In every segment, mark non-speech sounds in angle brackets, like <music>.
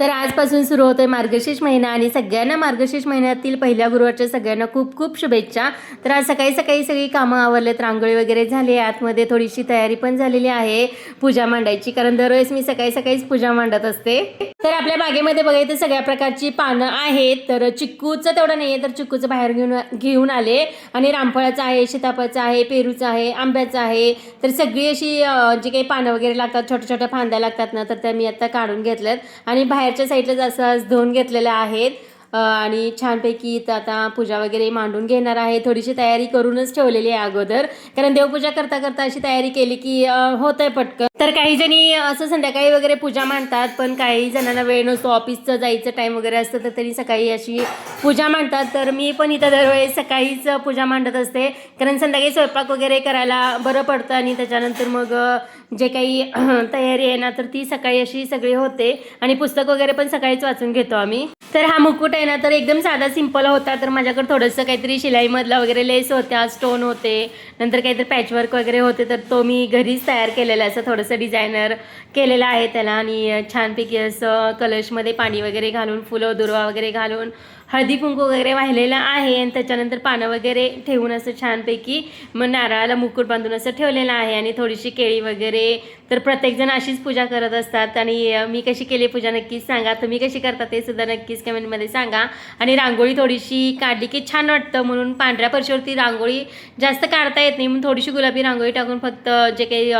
तर आजपासून सुरू होतोय मार्गशीर्ष महिना आणि सगळ्यांना मार्गशीर्ष महिन्यातील पहिल्या गुरुवारच्या सगळ्यांना खूप खूप शुभेच्छा. तर आज सकाळी सकाळी सगळी कामं आवरलेत रांगोळी वगैरे झाली आतमध्ये थोडीशी तयारी पण झालेली आहे. पूजा मांडायची कारण दरवेळेस मी सकाळी सकाळीच पूजा मांडत असते. तर आपल्या बागेमध्ये बघायचं सगळ्या प्रकारची पानं आहेत. तर चिक्कूचं तेवढं नाही आहे तर चिक्कूचं बाहेर घेऊन घेऊन आले. आणि रामफळाचं आहे सीताफळाचं आहे पेरूचं आहे आंब्याचं आहे. तर सगळी अशी जी काही पानं वगैरे लागतात छोट्या छोट्या फांद्या लागतात ना तर त्या मी आता काढून घेतल्यात. आणि बाहेरच्या साईडला असं धुवून घेतलेल्या आहेत. आणि छानपैकी इथं आता पूजा वगैरे मांडून घेणार आहे. थोडीशी तयारी करूनच ठेवलेली आहे अगोदर. कारण देवपूजा करता करता अशी तयारी केली की होतंय पटकन. तर काही जणी असं संध्याकाळी वगैरे पूजा मांडतात पण काही जणांना वेळ नसतो ऑफिसचं जायचं टाईम वगैरे असतं तर तरी सकाळी अशी पूजा मांडतात. तर मी पण इथं दरवेळेस सकाळीच पूजा मांडत असते. कारण संध्याकाळी स्वयंपाक वगैरे करायला बरं पडतं आणि त्याच्यानंतर मग जे काही तयारी आहे ना तर ती सकाळी अशी सगळी होते. आणि पुस्तक वगैरे पण सकाळीच वाचून घेतो आम्ही. तर हा मुकुट आहे ना तर एकदम साधा सिंपल होता. तर माझ्याकडे थोडंसं काहीतरी शिलाईमधला वगैरे लेस होत्या स्टोन होते. नंतर काहीतरी पॅचवर्क वगैरे होते तर तो मी घरीच तयार केलेला असं थोडंसं डिझायनर केलेलं आहे त्याला आणि छानपैकी असं कलशमध्ये पाणी वगैरे घालून फुलं दुर्वा वगैरे घालून हळदी कुंकू वगैरे वाहिलेलं आहे आणि त्याच्यानंतर पानं वगैरे ठेवून असं छानपैकी मग नारळाला मुकुट बांधून असं ठेवलेलं आहे आणि थोडीशी केळी वगैरे. तर प्रत्येकजण अशीच पूजा करत असतात आणि मी कशी केली पूजा नक्कीच सांगा. तुम्ही कशी करता ते सुद्धा नक्कीच कमेंटमध्ये सांगा. आणि रांगोळी थोडीशी काढली की छान वाटतं म्हणून पांढऱ्या फरशीवरती रांगोळी जास्त काढता येत नाही. म्हणून थोडीशी गुलाबी रांगोळी टाकून फक्त जे काही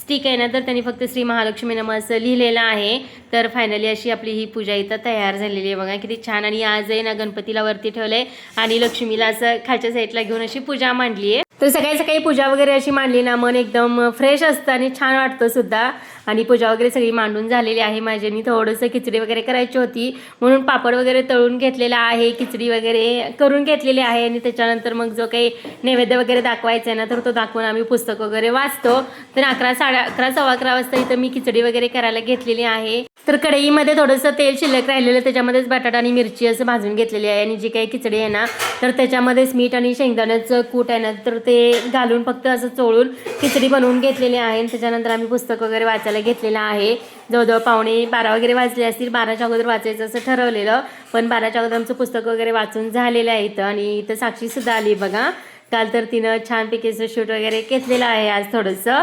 स्टिक आहे ना तर त्यांनी फक्त श्री महालक्ष्मी नम असं लिहिलेलं आहे. तर फायनली अशी आपली ही पूजा इथं तयार झालेली आहे. बघा किती छान. आणि आज आहे ना गणपतीला वरती ठेवलंय. आणि लक्ष्मीला असं खालच्या साईडला घेऊन अशी पूजा मांडली आहे तर सकाळी सकाळी पूजा वगैरे अशी मांडली ना मन एकदम फ्रेश असतं आणि छान वाटतं सुद्धा. आणि पूजा वगैरे सगळी मांडून झालेली आहे. माझ्यानी थोडंसं खिचडी वगैरे करायची होती. म्हणून पापड वगैरे तळून घेतलेला आहे खिचडी वगैरे करून घेतलेली आहे. आणि त्याच्यानंतर मग जो काही नैवेद्य वगैरे दाखवायचा आहे ना तर तो दाखवून आम्ही पुस्तक वगैरे वाचतो. तर अकरा साडे अकरा सव्वा अकरा वाजता इथं मी खिचडी वगैरे करायला घेतलेली आहे. तर कढईमध्ये थोडंसं तेल शिल्लक राहिलेलं त्याच्यामध्येच बटाटा आणि मिरची असं भाजून घेतलेली आहे. आणि जी काही खिचडी आहे ना तर त्याच्यामध्येच मीठ आणि शेंगदाण्याचं कूट आहे ना तर ते घालून फक्त असं चोळून खिचडी बनवून घेतलेली आहे. आणि त्याच्यानंतर आम्ही पुस्तक वगैरे वाचायला घेतलेला आहे. जवळजवळ पावणे बारा वगैरे वाजले असतील बाराच्या अगोदर वाचायचं असं ठरवलेलं. पण बाराच्या अगोदर आमचं पुस्तक वगैरे वाचून झालेलं आहे इथं. आणि इथं साक्षीसुद्धा आली बघा. काल तर तिनं छानपैकी असं शूट वगैरे घेतलेलं आहे आज थोडंसं.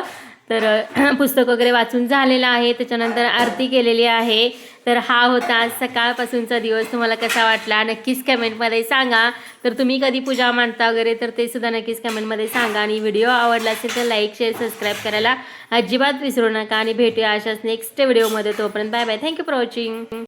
तर <clears throat> पुस्तक वगैरे वाचून झालेलं आहे. त्याच्यानंतर आरती केलेली आहे. तर हा होता आज सकाळपासूनचा दिवस. तुम्हाला कसा वाटला? नक्कीच कमेंटमध्ये सांगा. तर तुम्ही कधी पूजा मांडता वगैरे तर ते सुद्धा नक्कीच कमेंटमध्ये सांगा. आणि व्हिडिओ आवडला असेल तर लाईक शेअर सबस्क्राईब करायला अजिबात विसरू नका. आणि भेटूया अशाच नेक्स्ट व्हिडिओमध्ये तोपर्यंत bye bye. Thank you for watching